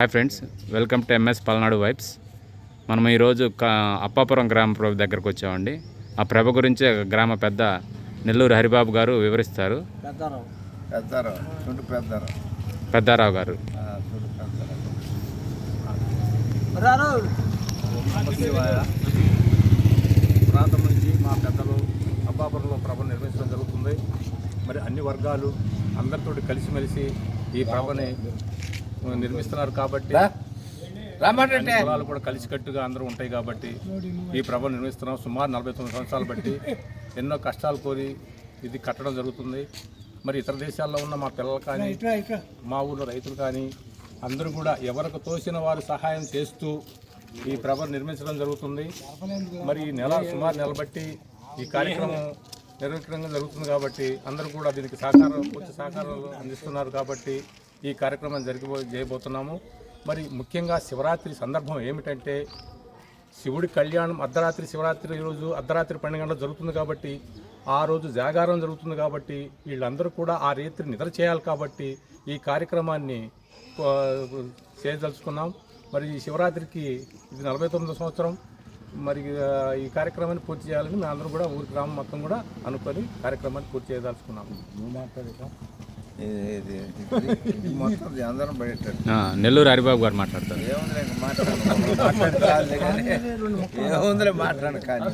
Hi friends welcome to MS Palnadu vibes మనం ఈరోజు క అప్పాపురం గ్రామ ప్రభ దగ్గరకు వచ్చామండి. ఆ ప్రభ గురించి గ్రామ పెద్ద నెల్లూరు హరిబాబు గారు వివరిస్తారు. పెద్దారావు. గారు. ప్రాంతం నుంచి మా పెద్దలు అబ్బాపురంలో ప్రభను నిర్మించడం జరుగుతుంది. మరి అన్ని వర్గాలు అందరితోటి కలిసిమెలిసి ఈ ప్రభని నిర్మిస్తున్నారు కాబట్టి కులాలు కూడా కలిసికట్టుగా అందరూ ఉంటాయి కాబట్టి ఈ ప్రభ నిర్మిస్తున్నాం. సుమారు నలభై తొమ్మిది సంవత్సరాలు బట్టి ఎన్నో కష్టాలు కోరి ఇది కట్టడం జరుగుతుంది. మరి ఇతర దేశాల్లో ఉన్న మా పిల్లలు కానీ మా ఊళ్ళో రైతులు కానీ అందరూ కూడా ఎవరికి తోసిన వారు సహాయం చేస్తూ ఈ ప్రభ నిర్మించడం జరుగుతుంది. మరి ఈ నెల సుమారు నెల బట్టి ఈ కార్యక్రమం నిర్వహించడం జరుగుతుంది కాబట్టి అందరూ కూడా దీనికి సహకారం సహకారాలు అందిస్తున్నారు కాబట్టి ఈ కార్యక్రమం జరిగిపో చేయబోతున్నాము. మరి ముఖ్యంగా శివరాత్రి సందర్భం ఏమిటంటే శివుడి కళ్యాణం అర్ధరాత్రి శివరాత్రి రోజు అర్ధరాత్రి పన్నెండు గంటలు జరుగుతుంది కాబట్టి ఆ రోజు జాగారం జరుగుతుంది కాబట్టి వీళ్ళందరూ కూడా ఆ రీతి నిద్ర చేయాలి కాబట్టి ఈ కార్యక్రమాన్ని చేయదలుచుకున్నాం. మరి ఈ శివరాత్రికి ఇది నలభై తొమ్మిదో సంవత్సరం. మరి ఈ కార్యక్రమాన్ని పూర్తి చేయాలని మేము అందరం కూడా ఊరి గ్రామం మొత్తం కూడా అనుకొని కార్యక్రమాన్ని పూర్తి చేయదలుచుకున్నాము నెల్లూరు హరిబాబు గారు మాట్లాడతారు. ఏముందిలే ఇంక మాట్లాడు మాట్లాడు చాలులే కానీ ఏముందిలే మాట్లాడు కానీ.